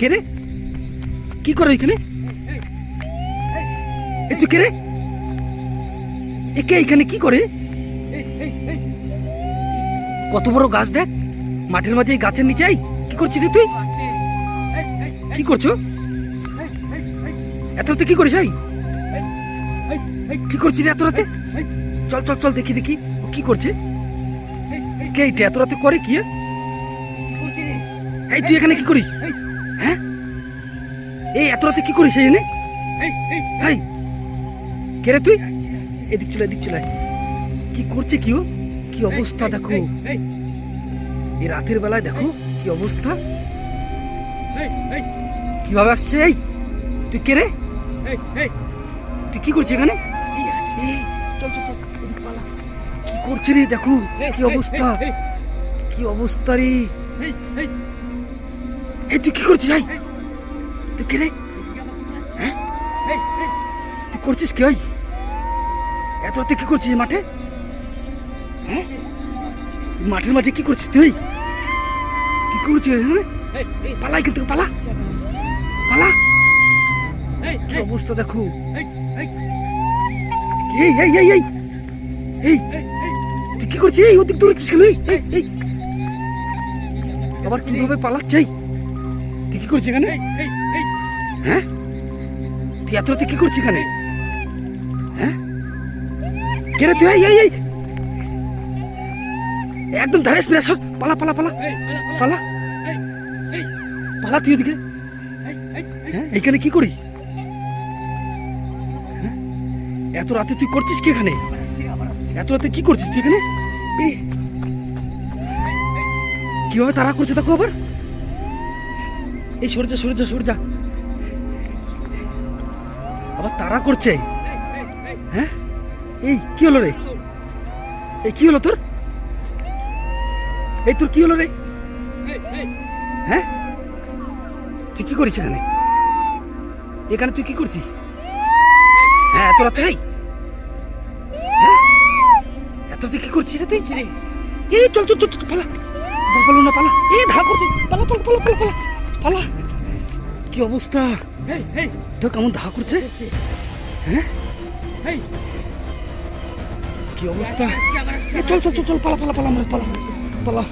কে রে? কি করে এখানে? এ তুই কে রে? এ কে এখানে কি করে? কত বড় গাছ দেখ। মাঠের মাঝে এই গাছের নিচে আই। কি করছিস তুই? কি করছ? এত রাতে কি করিস এই কি করছিস এত রাতে? চল চল চল, দেখি দেখি। কি করছে? কে এইটা? এত রাতে করে কি? এই, তুই এখানে কি করিস? এই এত রাতে কি করিস এখানে? এই কে রে তুই? এদিক চলে এদিক চলে। কি করছে কি ও? কি অবস্থা দেখো? এই রাতের বেলায় দেখো কি অবস্থা। কীভাবে আসছে? এই তুই কে রে? তুই কি করছিস এখানে? চল চল। কি করছে রে দেখো? কি অবস্থা? কি অবস্থা রে? এই তুই কি করছিস? এই তুই কে হ্যাঁ? তুই করছিস কি ওই? এত রাতে কি করছিস মাঠে? হ্যাঁ? মাঠের মাঝে কি করছিস তুই? কি করছিস পালা এখান থেকে পালা। পালা। কি অবস্থা দেখো। এই এই এই এই। এই তুই কি করছিস? এই ওদিক দৌড়াচ্ছিস কেন? এই, এই। আবার কীভাবে পালাচ্ছে এই। তুই কি করছিস এখানে? হ্যাঁ? তুই এত রাতে কি করছিস এখানে? হ্যাঁ? কে রে তুই? এই এই একদম ধারেস না সব পালা পালা পালা। পালা পালা। তুই ওদিকে। হ্যাঁ এইখানে কি করিস? হ্যাঁ? এত রাতে তুই করছিস কি এখানে? এত রাতে কি করছিস তুই এখানে? কীভাবে তারা করছে দেখো আবার? এই সরে যা সরে যা সরে যা। আবার তারা করছে। হ্যাঁ? এই কি হলো রে? এই কি হলো তোর? এই তোর কি হলো রে? হ্যাঁ? তুই কি করিস এখানে? এখানে তুই কি করছিস? হ্যাঁ এত রাতে? হ্যাঁ? এত রাতে কি করছিস রে। তুই এই চল চল চল পালা পালা না পালা। এই ধা করছে। পালা পালা পালা পালা পালা। পালা। কি অবস্থা? তো কেমন ধা করছে? হ্যাঁ? কি অবস্থা? চল চল চল চল পালা পালা পালা পালা পালা পালা।